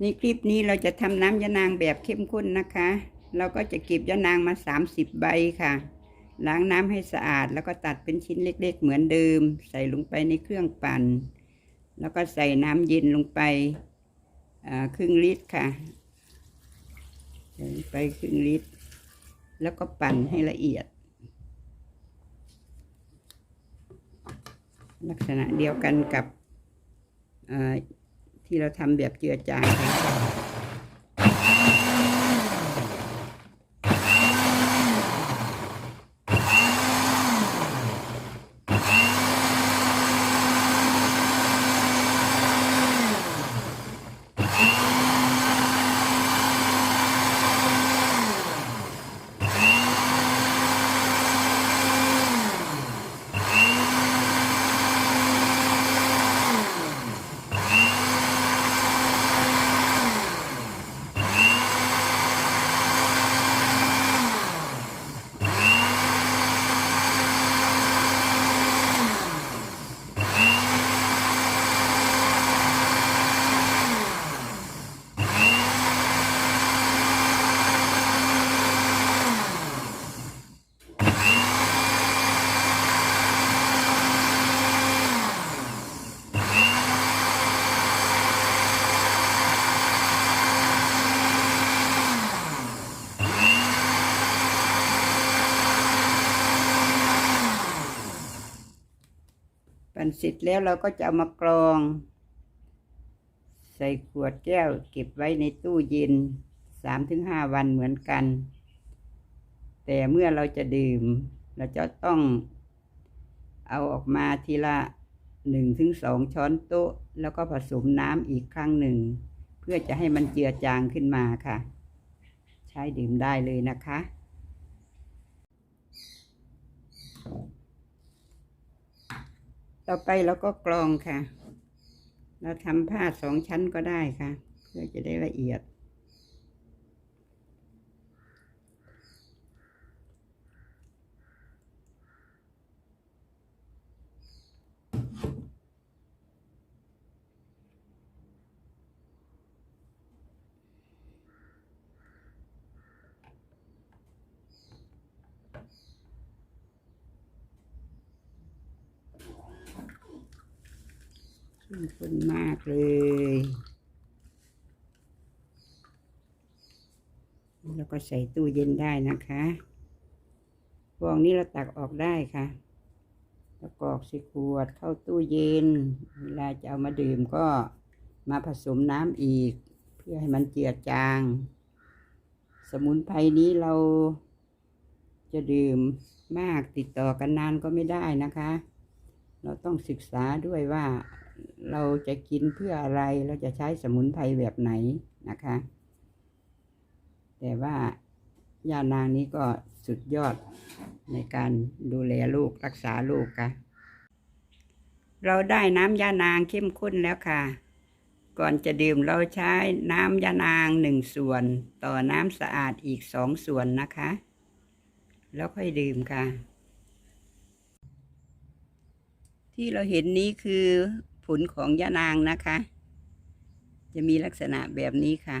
ในคลิปนี้เราจะทำน้ำยะนางแบบเข้มข้นนะคะ เราก็จะเก็บยะนางมา 30 ใบค่ะ ล้างน้ำให้สะอาด แล้วก็ตัดเป็นชิ้นเล็ก ๆ เหมือนเดิม ใส่ลงไปในเครื่องปั่น แล้วก็ใส่น้ำเย็นลงไปครึ่งลิตรค่ะใส่ไปครึ่งลิตร แล้วก็ปั่นให้ละเอียด ลักษณะเดียวกันกับ ที่เราทำแบบเจือจาง ปั่นเสร็จแล้วเราก็จะเอามากรอง ใส่ขวดแก้วเก็บไว้ในตู้เย็นสามถึงห้าวันเหมือนกัน แต่เมื่อเราจะดื่ม เราจะต้องเอาออกมาทีละหนึ่งถึงสองช้อนโต๊ะ แล้วก็ผสมน้ำอีกครั้งหนึ่ง เพื่อจะให้มันเจือจางขึ้นมาค่ะ ใช้ดื่มได้เลยนะคะ ต่อไปเราก็กรองค่ะ เราทำผ้าสองชั้นก็ได้ค่ะ เพื่อจะได้ละเอียด เข้มข้นมากเลยแล้วก็ใส่ตู้เย็นได้นะคะฟองนี้เราตักออกได้ค่ะแล้วกรอกใส่ขวดเข้าตู้เย็น เวลาจะเอามาดื่มก็มาผสมน้ำอีก เพื่อให้มันเจือจาง สมุนไพรนี้เราจะดื่มมากติดต่อกันนานก็ไม่ได้นะคะ เราต้องศึกษาด้วยว่า เราจะกินเพื่ออะไรเราจะใช้สมุนไพรแบบไหนนะคะ แต่ว่ายานางนี้ก็สุดยอดในการดูแลลูกรักษาลูกค่ะ เราได้น้ำยานางเข้มข้นแล้วค่ะ ก่อนจะดื่มเราใช้น้ำยานางหนึ่งส่วน ต่อน้ำสะอาดอีกสองส่วนนะคะ แล้วค่อยดื่มค่ะ ที่เราเห็นนี้คือ ผลของยะนางนะคะ จะมีลักษณะแบบนี้ค่ะ